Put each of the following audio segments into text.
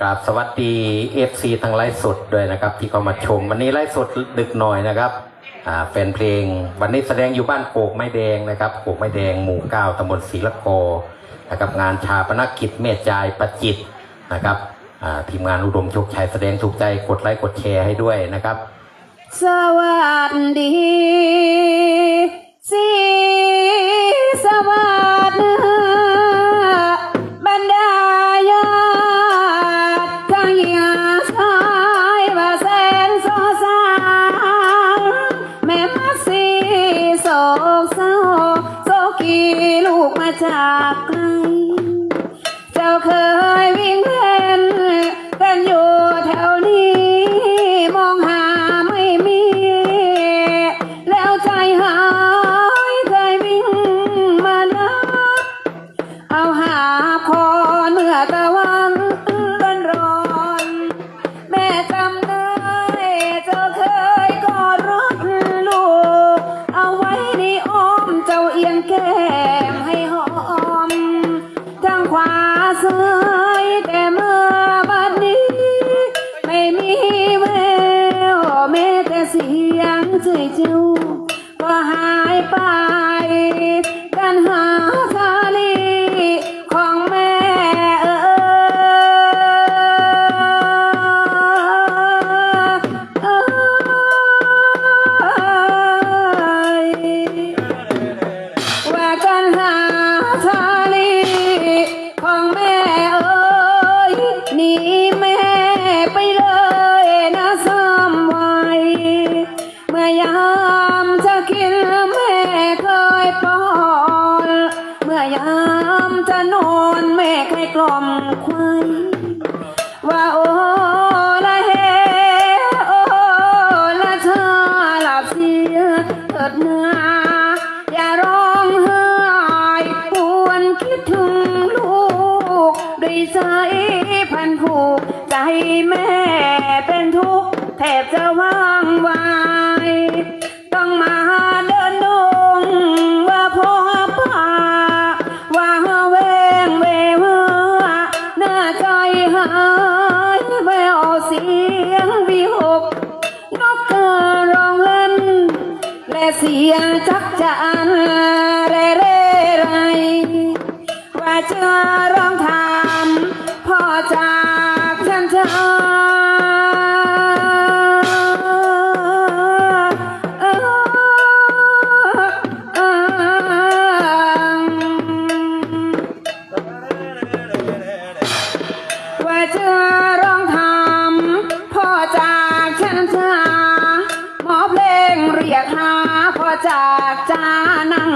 กราบสวัสดีเอฟซีทางไลฟ์สดด้วยนะครับ ที่เข้ามาชม วันนี้ไลฟ์สดดึกหน่อยนะครับแฟนเพลง วันนี้แสดงอยู่บ้านโกกไม้แดงนะครับโกกไม้แดงหมู่เก้าตำบลศรีละโกนะครับงานชาปนกิจเมตจายประจิตนะครับทีมงานอุดมโชคชัยแสดงถูกใจกดไลค์กดแชร์ให้ด้วยนะครับ สวัสดีสีสวัสดี ยงวิหกนกกระร้องเล่น และเสียงจักจันเร่เร่ไร ว่าจะร้องถามพ่อจากฉันเธอ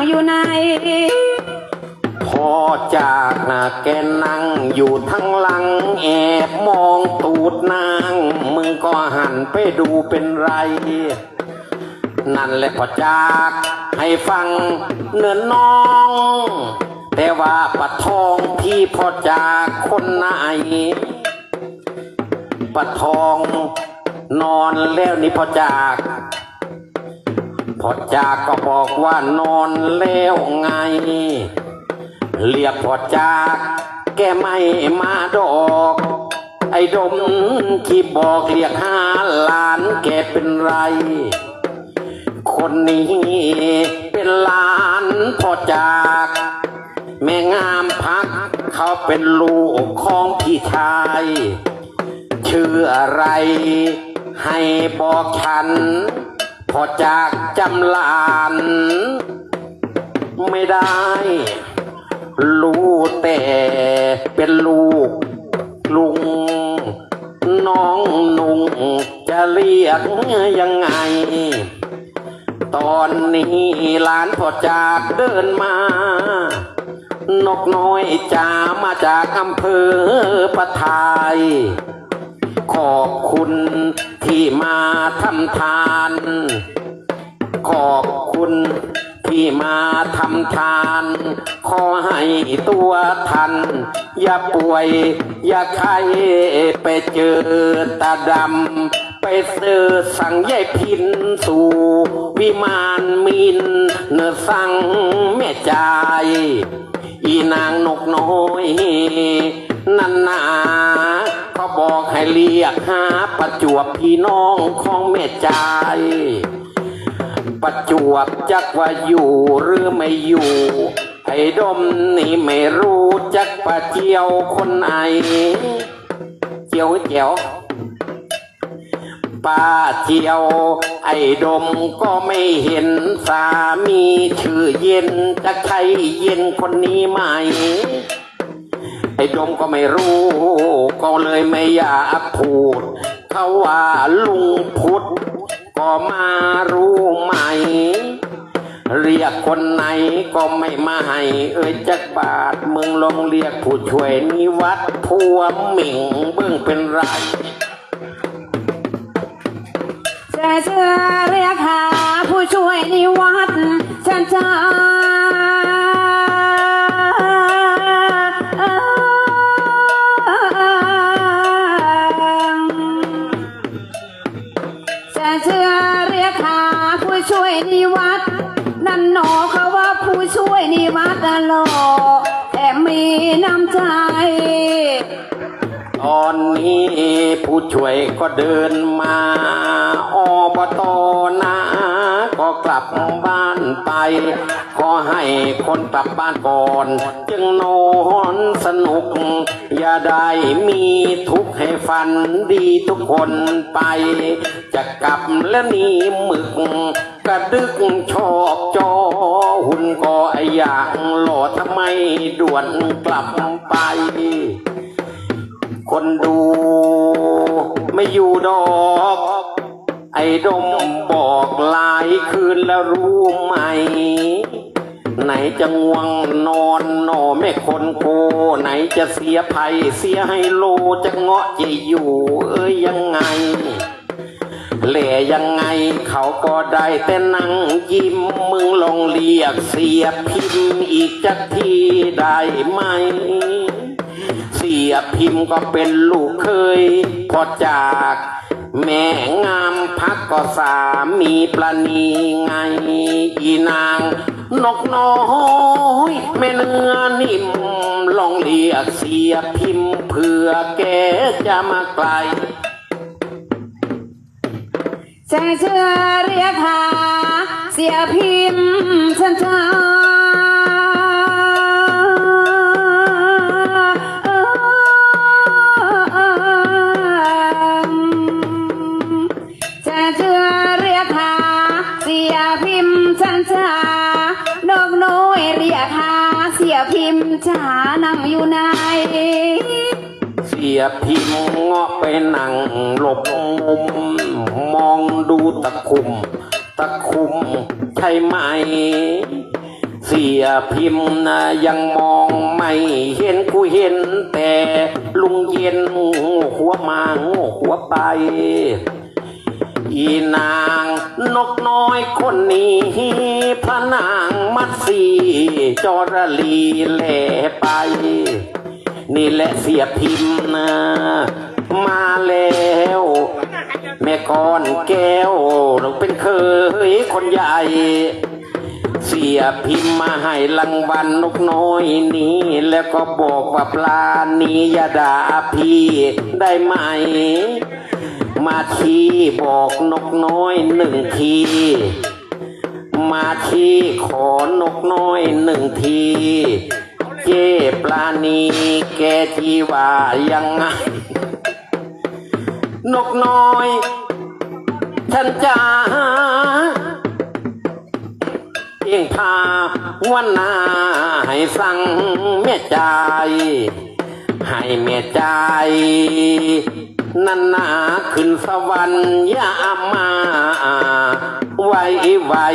อยู่ไหนพอจากนาแกนั่งอยู่ทั้งหลัง แอบมองตูดนาง มึงก็หันไปดูเป็นไร นั่นแหละพอจากให้ฟังเนื้อน้อง แต่ว่าปัดทองพี่พอจากคนไหนปัดทองนอนแล้วนี่พอจาก พอจากก็บอกว่านอนแล้วไง เรียกพอจากแกไม่มาดอก ไอ้ดมที่บอกเรียกหาหลานแกเป็นไร คนนี้เป็นหลานพอจาก แม่งามพักเขาเป็นลูกของพี่ชาย ชื่ออะไรให้บอกฉัน พอจากจำหลานไม่ได้ รู้แต่เป็นลูก ลุง น้องนุ่งจะเรียกยังไง ตอนนี้หลานพอจากเดินมา นกน้อยจามาจากอำเภอปะทาย ขอบคุณที่มาทำทาน ขอบคุณที่มาทำทาน ขอให้ตัวท่านอย่าป่วย อย่าไข้ไปเจอตาดำ ไปเสือสั่งยายพินสู่ วิมานมิน เนื้อสั่งแม่ใจ อีนางนกน้อย นันนา ขให้เรียกหาประจวบพี่น้องของแม่ใจ ประจวบจักว่าอยู่หรือไม่อยู่ ไอ้ดมนี่ไม่รู้จักประเจียวคนไหนเจียวเจียวป้าเจียว ไอ้ดมก็ไม่เห็นสามีชื่อเย็นจะใครเย็นคนนี้ไหม อ้ดมก็ไม่รู้ ก็เลยไม่อยากพูดเขาว่าลุงพุทธก็มารู้ไหม เรียกคนไหนก็ไม่มาให้ เอ้ยจักบาทมึงลองเรียกผู้ช่วยนิวัดพัวหมิงเบิ่งเป็นไรจะเชื่อเรียกหาผู้ช่วยนิวัดฉันจะจะ ช่วยนิวัดนั่นหนอเขาว่าผู้ช่วยนิวัดอะหล่อแต่มีน้ำใจ ตอนนี้ผู้ช่วยก็เดินมาอบตนะก็กลับบ้านไป ขอให้คนกลับบ้านก่อน จึงนอนสนุก อย่าได้มีทุกข์ให้ฝันดีทุกคนไป จะกลับและหนีหมึก กระดึกชอบจอหุ่นก็ไออย่างหล่อทำไมด่วนกลับไป คนดูไม่อยู่ดอก ไอ้ดมบอกหลายคืนแล้วรู้ไหม ไหนจะง่วงนอนนอแม่คนโก ไหนจะเสียภัยเสียให้โลจะเงาะจะอยู่ เอ้ยยังไง แหล่ยังไงเขาก็ได้แต่นั่งยิ้มมึงลองเรียกเสียพิมพ์อีกจักทีได้ไหม เสียพิมพ์ก็เป็นลูกเคย พอจาก แม่งามพักก็สามีประนีไงอีนาง นกน้อยแม่เนื้อนิ่มลองเรียกเสียพิมพ์เพื่อแกจะมาไกล ฉันจะจะเชื่อเรียกหาเสียพิมพ์ฉันจะนกน้ยเรียกหาเสียพิมพ์จ๋านั่งอยู่ไหนเสียพิมพ์เงาะไปนั่งหลบมุม มองดูตะคุ่มตะคุ่มใช่ไหม เสียพิมพ์นะยังมองไม่เห็นกูเห็น แต่ลุงเย็นหัวมาโง่หัวไป อีนางนกน้อยคนนี้พระนางมัดสีจอรลีแหล่ไป นี่แหละเสียพิมพ์นะมาแล้ว แม่ก้อนแก้วเราเป็นเคยคนใหญ่ เสียพิมพ์มาให้รางวัลนกน้อยนี้ แล้วก็บอกว่าปลานี้ยาดาพี่ได้ไหม มาทีบอกนกน้อยหนึ่งที มาทีขอนกน้อยหนึ่งทีเจ้ปลานีแกทีว่ายังไง นกน้อย ฉันจะเองพาวันนาให้สั่งแม่ใจ ให้แม่ใจ นันนาขึ้นสวรรค์ยามาไว้ไว้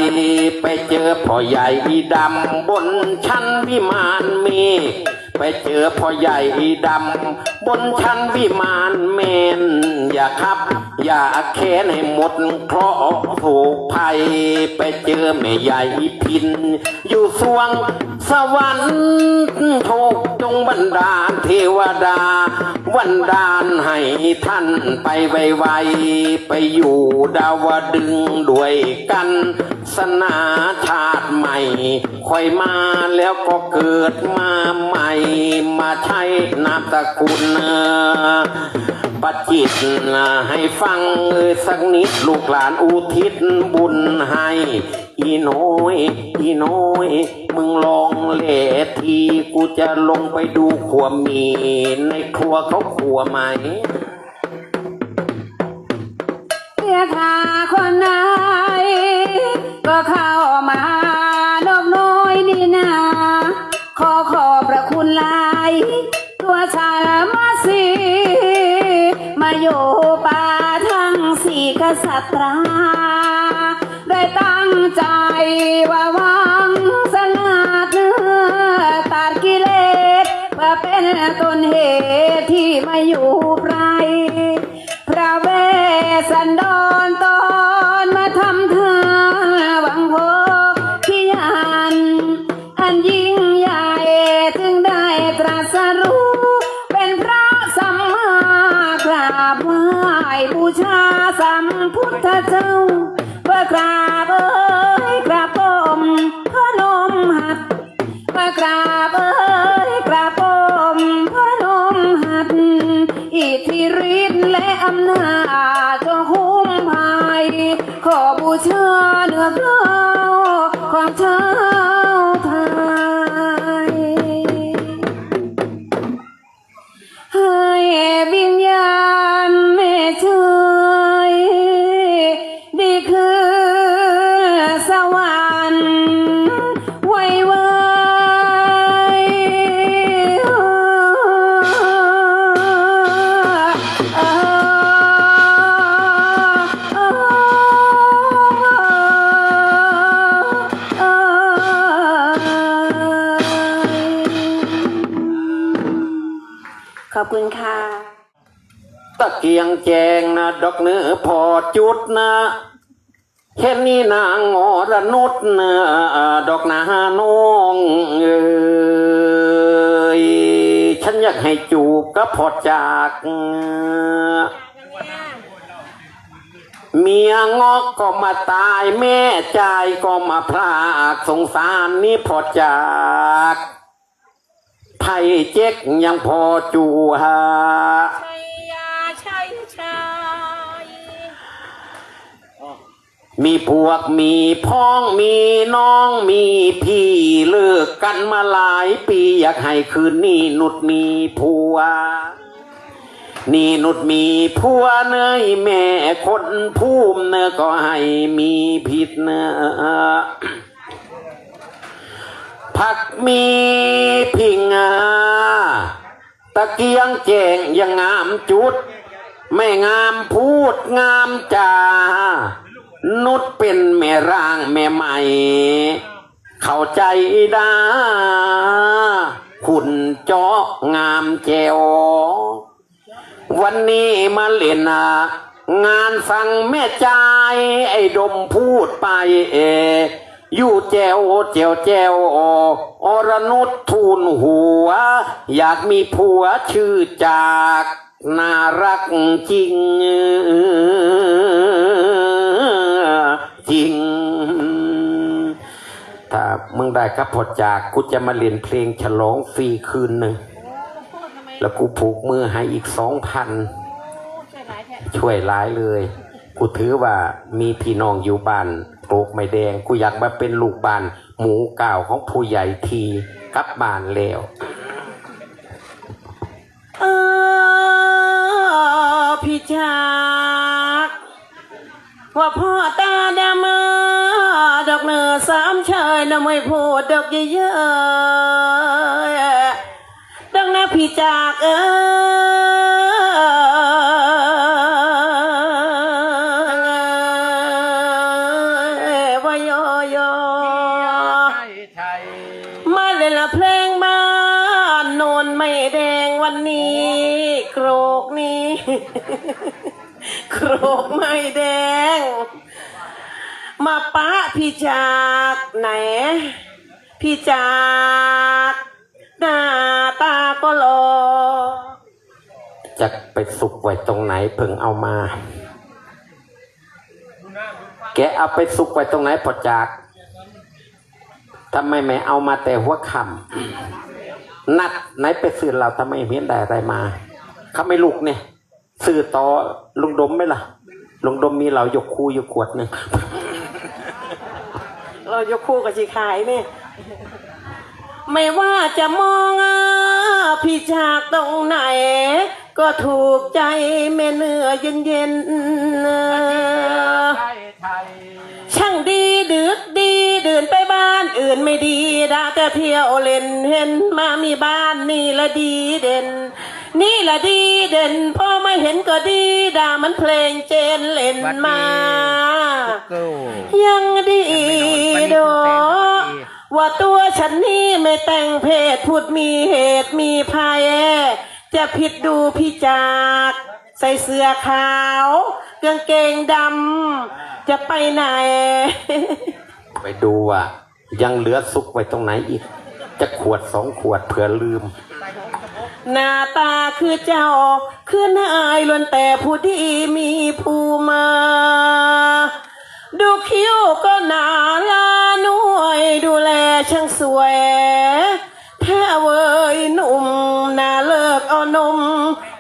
ไปเจอพ่อใหญ่ดำบนชั้นวิมานเมฆ ไปเจอพ่อใหญ่ดำ บนชั้นวิมานเมน อย่าครับ อย่าแค้นให้หมดเพราะถูกภัย ไปเจอแม่ใหญ่พิน อยู่สวงสวรรค์ถูกจงบันดาลเทวดา วันดาลให้ท่านไปไวๆไปอยู่ดาวดึงด้วยกัน สนาชาติใหม่ค่อยมาแล้วก็เกิดมาใหม่ มาใช้นามสกุลปัจจิตให้ฟังเอ่ยสักนิดลูกหลานอุทิศบุญให้อีน้อยอีน้อย มึงลองเลทีกูจะลงไปดูขวมี ในครัวเขาครัวไหมเรียกหาคนไหน ก็เข้ามานกน้อยนี่นาขอขอบพระคุณหลาย ตัวชายมาสีมาอยู่ป่าทั้งสี่กษัตราได้ตั้งใจว่าวังสลัดเนื้อตัดกิเลสเพื่อเป็นต้นเหตุที่มาอยู่ไพรพระเวสสันดรตอนมาทำทานหวัง โพธิญาณอันยิ่งใหญ่ถึงได้ตรัสรู้ เป็นพระสัมมากราบไหว้บูชาสัมพุทธเจ้าเพื่อกราบเอ้ยกราบก้มพนมหัดมากราบเอ้ยกราบก้มพนมหัดอิทธิฤทธิ์และอำนาจจงคุ้มภัยขอบูชาเนื้อเกล้อ วิญญาณแม่ช่วยดีคือสวรรค์ไว้ไว้ขอบคุณค่ะ เกียงแจงนะดอกเนื้อพอจุดนะแค่นี้นางอระนุดนะดอกนาน้องเอ้ยฉันอยากให้จูบก็พอจาก เมียงอกก็มาตายแม่ใจก็มาพรากสงสารนี่พอจากไผ่เจ๊กยังพอจูหา มีพวกมีพ้องมีน้องมีพี่เลิกกันมาหลายปีอยากให้คืนนี้นุดมีผัว นี่นุดมีผัวเนยแม่คนภูมิเนอก็ให้มีผิดเนอผักมีพิงาตะเกียงแจงยังงามจุด ไม่งามพูดงามจา นุดเป็นแม่ร่างแม่ใหม่ เข้าใจดาขุนเจาะงามแจววันนี้มาเล่นอะงานฟังแม่ใจไอ้ดมพูดไปเอ อยู่แจวแจวแจวอรนุชทูลหัว อยากมีผัวชื่อจาก น่ารักจริง จริง ถ้ามึงได้ครับพอจากกูจะมาเรียนเพลงฉลองฟรีคืนหนึ่ง แล้วกูผูกมือให้อีกสองพัน ช่วยร้ายเลย กูถือว่ามีพี่น้องอยู่บ้านปลูกไม่แดง กูอยากมาเป็นลูกบ้าน หมูเก่าของผู้ใหญ่ทีกลับบ้านแล้วเออพี่จาก ว่าพ่อตาดำมาดอกเนือสามชายน่ะไม่พูดดอกเยอะๆดังนะพี่จากเออวายอยอมาเล่นละเพลงบ้านโนนไม่แดงวันนี้ โกรกนี้ โรกไม่แดง มาปะพี่จากไหน พี่จากหน้าตาก็หลอจะไปสุกไว้ตรงไหนเพิ่งเอามา แกเอาไปสุกไว้ตรงไหนพอจากทำไมไม่เอามาแต่หัวคำนัดไหนไปซื้อเราทำไมเห็นได้อะไรมาเขาไม่ลุกเนี่ย ซื้อต่อลุงดมไหมล่ะลุงดมมีเหล้ายกคูอยู่ขวดหนึ่งเรายกคู่กับชีขายเนี่ยไม่ว่าจะมองอะพี่จากตรงไหน ก็ถูกใจแม่เนื้อเย็นเย็นช่างดีดึกดีเดินไปบ้านอื่นไม่ดีดาแต่เที่ยวเล่นเห็นมามีบ้านนี่ละดีเด่น นี่ละดีเด่นพอไม่เห็นก็ดีด่ามันเพลงเจนเล่นมา ยังดีดอกว่าตัวฉันนี่ไม่แต่งเพศพูดมีเหตุมีภัยจะผิดดูพี่จาก ใส่เสื้อขาวกางเกงดำจะไปไหน ไปดูว่า ยังเหลือซุกไว้ตรงไหนอีก จะขวดสองขวดเผื่อลืม หน้าตาคือเจ้าคือนายล้วนแต่ผู้ดีมีภูมา ดูคิ้วก็หนาลาหน่วยดูแลช่างสวยแท้เวยหนุ่มหน่าเลิกเอานม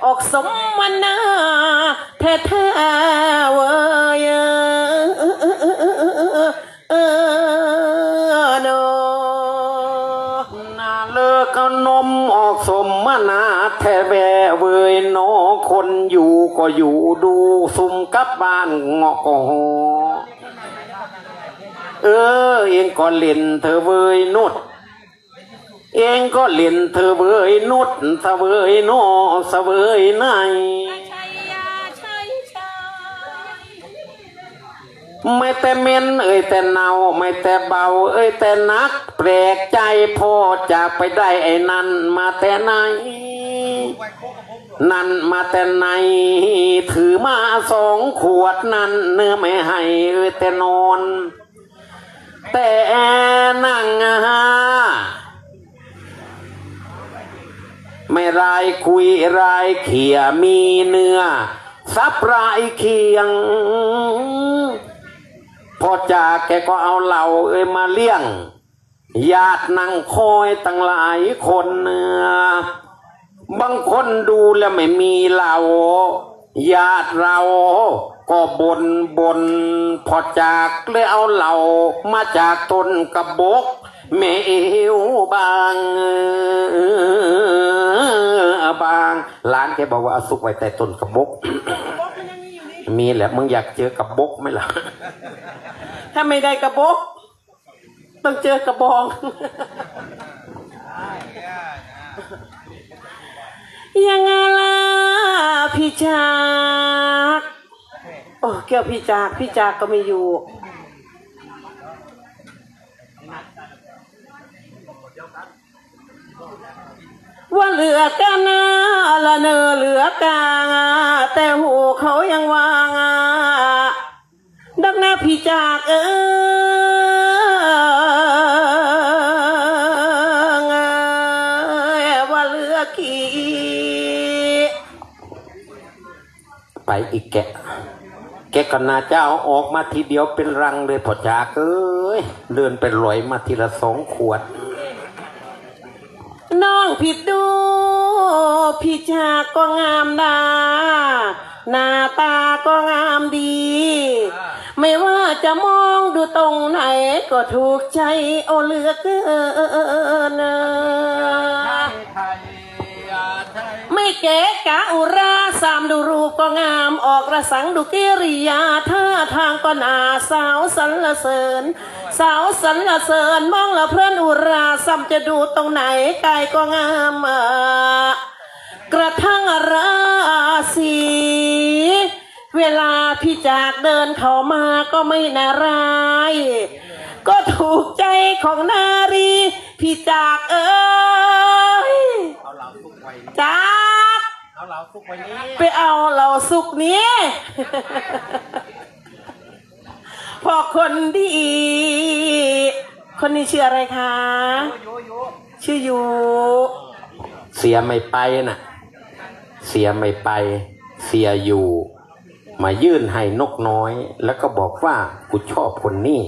ออกสมมันนาแท้แท้เวย นมออกสมมนาแทแวเวยโนคนอยู่ก็อยู่ดูซุมกับบ้านเงาะก็หอเออ เองก็เล่นเธอเวยนุดเองก็เล่นเธอเวยนุดเสเวยโนเสเวยในไม่แต่เมนเอ่ยแต่เนาไม่แต่เบา เอ่ยแต่นัก แปลกใจพ่อจากไปได้ไอ้นั่นมาแต่ไหน นั่นมาแต่ไหน ถือมาสองขวดนั่นเนื้อไม่ให้แต่นอน แต่นั่งหาไม่รายคุยรายเขี่ยมีเนื้อซับรายเคียง พอจากแกก็เอาเหล่าเอ้ยมาเลี้ยง ญาตินั่งคอยตั้งหลายคนเนื้อบางคนดูแล้วไม่มีเหล่าญาติเราก็บนบน พอจากเลยเอาเหล่ามาจากต้นกระบกเมวบางบางหลานแกบอกว่าเอาซุกไว้ใต้ต้นกระบก มีแหละมึงอยากเจอกระบกไหมล่ะ ถ้าไม่ได้กระบก ต้องเจอกระบองยังไงล่ะพี่จาก โอ้แก้วพี่จาก พี่จากก็ไม่อยู่ ว่าเหลือกันนะละเนอเหลือกาแต่หูเขายังวางอะ ดักหน้าพี่จากเออว่าเลือกี่ไปอีกแกะ แกก็น่าเจะเอาออกมาทีเดียวเป็นรังเลยพอจากเอ้ยเดินไปลอยมาทีละสองขวด น้องผิดดู พี่จากก็งามดาหน้าตาก็งามดี ไม่ว่าจะมองดูตรงไหน ก็ถูกใจโอเหลือเกินไม่เก๋กะอุราสามดูรูปก็งามออกระสังดูกิริยาท่าทางก็น่าสาวสรรเสริญ สาวสรรเสริญมองละเพื่อนอุราซ้ำจะดูตรงไหนกายก็งามกระทั่งราศี เวลาพี่จากเดินเข้ามาก็ไม่น่าราย ก็ถูกใจของนารี พี่จากเอ้ยจากเอาเหลาซุกไว้นี้ไปเอาเราสุกนี้ พอคนดี คนนี้ชื่ออะไรคะ ชื่อยูเสียไม่ไปน่ะ เสียไม่ไป เสียอยู่ มายื่นให้นกน้อย แล้วก็บอกว่ากูชอบคนนี้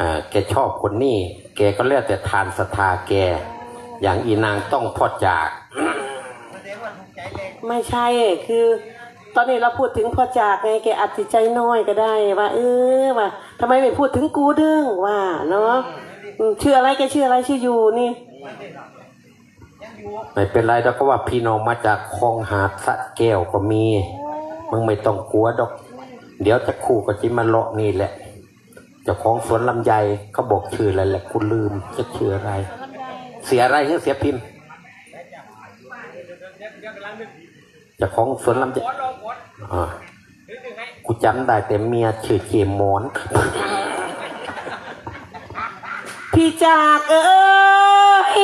อ่าแกชอบคนนี้ แกก็แล้วแต่ทานศรัทธาแก อย่างอีนางต้องพอจาก ไม่ใช่คือ ตอนนี้เราพูดถึงพ่อจากไงแกอัดจิใจน้อยก็ได้ว่า เออว่าทำไมไม่พูดถึงกูเด้งว่าเนาะชื่ออะไรแกชื่ออะไรชื่ออยู่นี่ไม่เป็นไรดอกก็ว่าพี่น้องมาจากคลองหาดสะแก้วก็มี มึงไม่ต้องกลัวดอก เดี๋ยวจะคู่ก็จิมาเลาะนี่แหละ เจ้าของสวนลำไยเขาบอกชื่ออะไรแหละคุณลืมจะชื่ออะไร เสียอะไรเสียพิมพ์เจ้าของสวนลำไยอ่ากูจำได้แต่เมียชื่อเจมอน พี่จากเอ้ย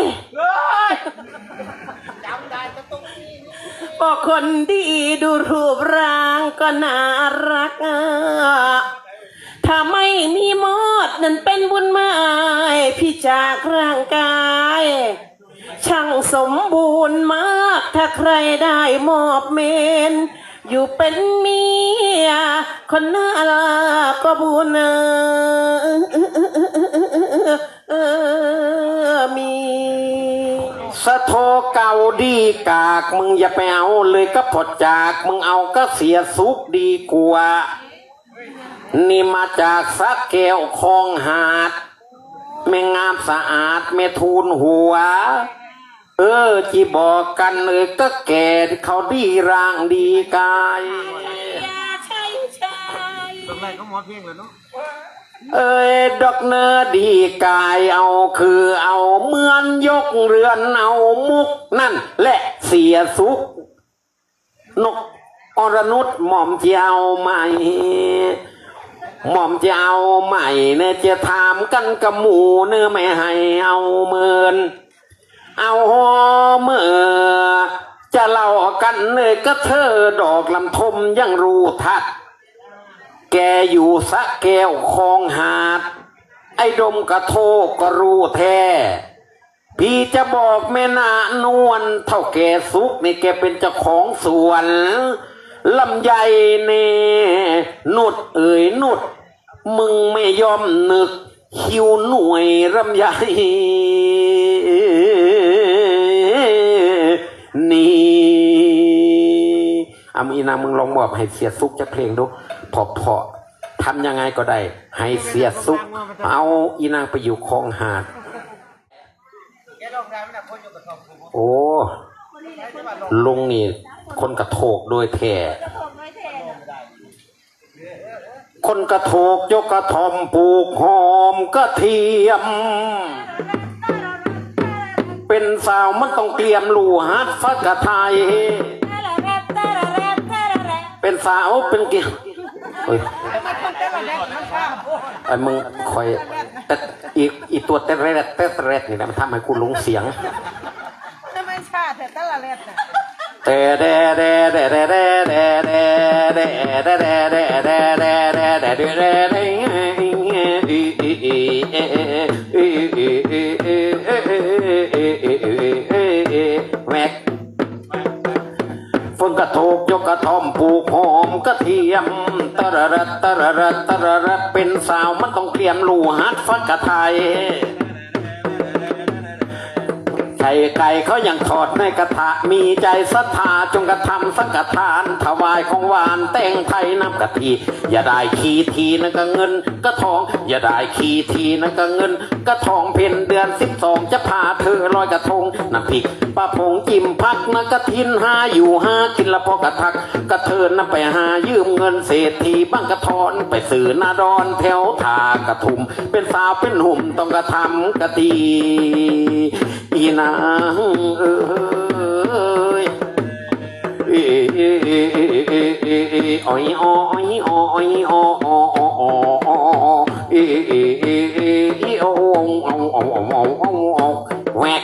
บอกคนดีดูรูปร่างก็น่ารักอะถ้าไม่มีมอดนั่นเป็นบุญหมายพี่จากร่างกาย ช่างสมบูรณ์มาก ถ้าใครได้มอบเมน อยู่เป็นเมีย คนน่ารักก็บุญเออเออมี สะโทเก่าดีกากมึงอย่าไปเอาเลยก็พอจากมึงเอาก็เสียสุกดีกว่านี่มาจากสักแก้วคลองหาดแม่งามสะอาดแม่ทูลหัว เออจีบอกกันเออก็แก่เขาดีร่างดีกายเเอ้ยดอกเนื้อดีกายเอาคือเอาเมือนยกเรือนเอามุกนั่น และเสียสุกนกอรนุชหม่อมจะเอาใหม่ หม่อมจะเอาใหม่เนี่ยจะถามกันกับหมูเนื้อไม่ให้เอาเมิน เอาเมื่อ จะเล่ากันเลยก็เธอดอกลำทมยังรู้ทัด แกอยู่สะแก้วคลองหาด ไอ้ดมกระโทกก็รู้แท้ พี่จะบอกแม่นานวลเท่าแกสุกนี่แกเป็นเจ้าของสวนลำไยเน่นุดเอ่ยนุด มึงไม่ยอมนึก คิวหน่วยลำไย อามีนามึงลองบอกให้เสียสุกจะเพลงดูพอพอๆทำยังไงก็ได้ ให้เสียสุกเอาอีนางไปอยู่คลองหาดโอ้ลุงนี่ คนกระโถกโดยแท้คนกระโถกยกกระทอมปลูกหอมกระเทียม เป็นสาวมันต้องเตรียมลูฮัดฟักกะไทย เป็นสาวเป็นเกียร์เฮ้ยไอ้มึงคอยแต่อีกอีตัวเต้นแรดเต้นแรดนี่แหละมันทำให้กูหลงเสียงไม่ชาแต่ตะละเล็ดน่ะแต่เดเดเดเดเดเดเดเดเดเดเดเดเดเดเดเดเดเด กระทกยกกระทอมปลูกหอมกระเทียมตระระตระระตระระเป็นสาวมันต้องเตรียมลูฮัดฟักกะไทย ไก่ไก่เขายังทอดในกระทะมีใจศรัทธาจงกระทำสังกทาน ถวายของหวานแต่งไทยน้ำกะทิอย่าได้ขีทีนั่นก็เงินก็ทอง อย่าได้ขีทีนั่นก็เงินก็ทองเพ็ญเดือนสิบสองจะพาเธอลอยกระทงน้ำพริกปลาผงจิ้มพักนักกะทินหาอยู่หากินละพอกระทักกระเทินนำไปหายืมเงินเศรษฐีบ้างกระทอนไปสื่อนาดอนแถวทากระทุม เป็นสาวเป็นหุ่มต้องกระทำกะตีอีนาเอ้ยอ้อยอ้อยอ้อยอ้อยแวก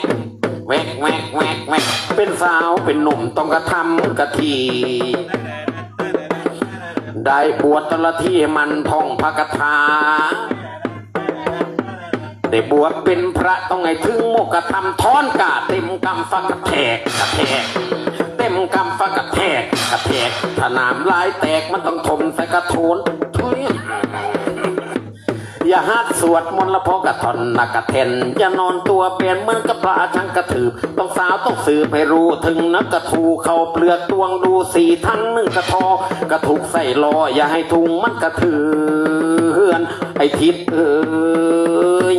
แวกแวกแวกแวกเป็นสาวเป็นหนุ่มต้องกระทำกะทีได้ปวดตละที่มันท่องพระคาถา ได้บวชเป็นพระต้องให้ถึงโมกธรรมท้อนกาเต็มกำฟักกระแทกกระแทกเต็มกำฟักกระแทกกระแทกถ้านามลายแตกมันต้องทมใส่กระโถนทุย อย่าฮัดสวดมนต์ละพอกระทอนนักกระเทนอย่านอนตัวเปลี่ยนเหมือนกับพระชังกระถืบต้องสาวต้องสืบให้รู้ถึงนักกระทูเข้าเปลือกตวงดูสีทั้งหนึ่งกระทอกระถูกใส่ลออย่าให้ทุงมันกระเถือนไอ้ทิศเอ้ย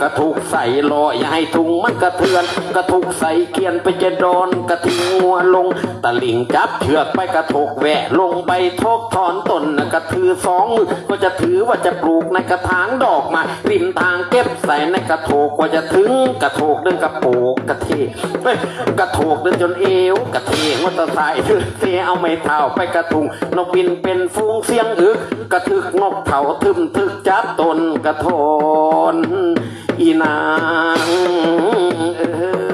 กระถูกใส่ลออย่าให้ทุงมันกระเทือน กระถูกใส่เกียนไปจะดอนกระทิงงัวลงตะลิงจับเชือกไปกระถกแหวะลงไปทกถอนต้นกระถือสองมือก็จะถือว่าจะปลูกในกระถางดอกมาริมทางเก็บใส่ในกระโถกกว่าจะถึงกระโถกเดินกระโปกกระเทยกระโถกเดินจนเอวกระเทมอเตอร์ไซค์เสียเอาไม่เท่าไปกระทุงนกบินเป็นฟูงเสียงอึก กระทึกนกเถาทึมทึกจับตนกระโทนอีนางเออ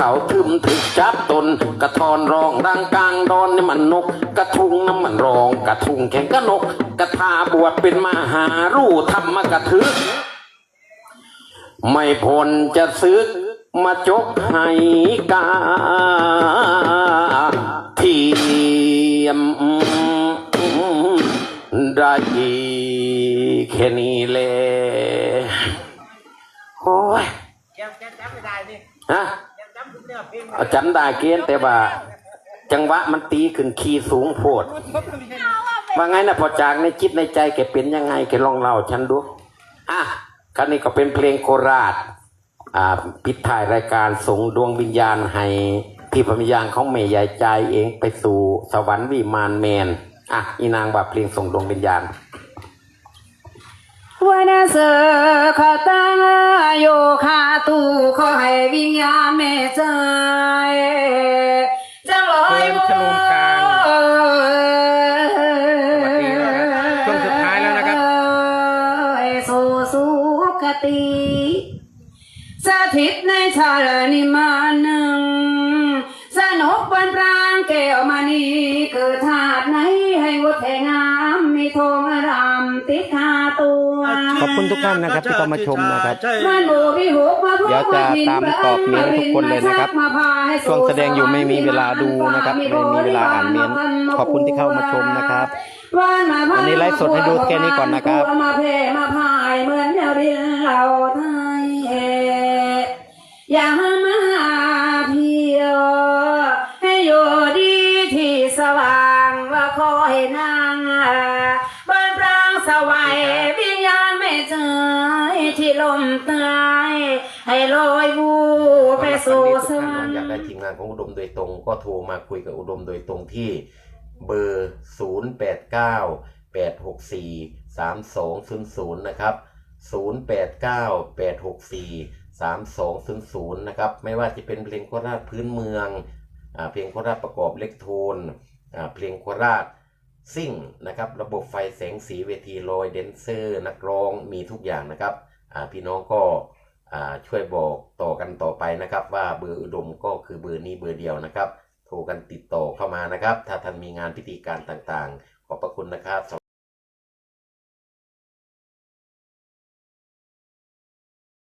เขาทึมถึกจับตน กระทอนร้องดังกลางดอนนี่มันนก กระทุงน้ำมันร้องกระทุงแข่งกระนก กระทาบวชเป็นมหารู้ธรรมกระทึก ไม่พลจะซึกมาจกให้กาเทียมได้แค่นี้เลยโอ้ยจำจำจำไม่ได้นี่ฮะ จำจำทุกเนื้อเพลงเอาจำได้เกณฑ์แต่ว่า จังหวะมันตีขึ้นคีย์สูงโพด ว่าไงนะพอจากในจิตในใจแกเป็นยังไงแกลองเล่าฉันดู อะคราวนี้ก็เป็นเพลงโคราช อ่าปิดถ่ายรายการส่งดวงวิญญาณให้ที่พมยางของเมยายใจเองไปสู่สวรรค์วิมานแมน อะอีนางว่าเพลงส่งดวงวิญญาณวันเสอข ทุกท่านนะครับที่เข้ามาชมนะครับมันโบวิหกมาพบเดี๋ยวจะตามตอบเม้นท์ทุกคนเลยนะครับมาพาให้ช่วงแสดงอยู่ไม่มีเวลาดูนะครับ ไม่มีเวลาอ่านเม้นท์ขอบคุณที่เข้ามาชมนะครับวันนี้ไลฟ์สดให้ดูแค่นี้ก่อนนะครับมาเพมาพายเหมือนเดาเรียนเราไทยอย่ามาเพียวให้อยู่ดีที่สว่างว่าคอยนาง ลมตายให้ลอยวูไปสู่สวรรค์อยากได้ทีมงานของอุดมโดยตรง ก็โทรมาคุยกับอุดมโดยตรงที่เบอร์ 0 8 9 8 6 4 3 2 0 0 นะครับ 0 8 9 8 6 4 3 2 0 0 นะครับ ไม่ว่าจะเป็นเพลงโคราชพื้นเมืองอ่าเพลงโคราชประกอบเล็กโทนอ่าเพลงโคราชซิ่งนะครับ ระบบไฟแสงสีเวทีลอยแดนเซอร์ นักร้องมีทุกอย่างนะครับ พี่น้องก็ช่วยบอกต่อกันต่อไปนะครับ ว่าเบอร์อุดมก็คือเบอร์นี้เบอร์เดียวนะครับ โทรกันติดต่อเข้ามานะครับ ถ้าท่านมีงานพิธีการต่างๆ ขอบพระคุณนะครับส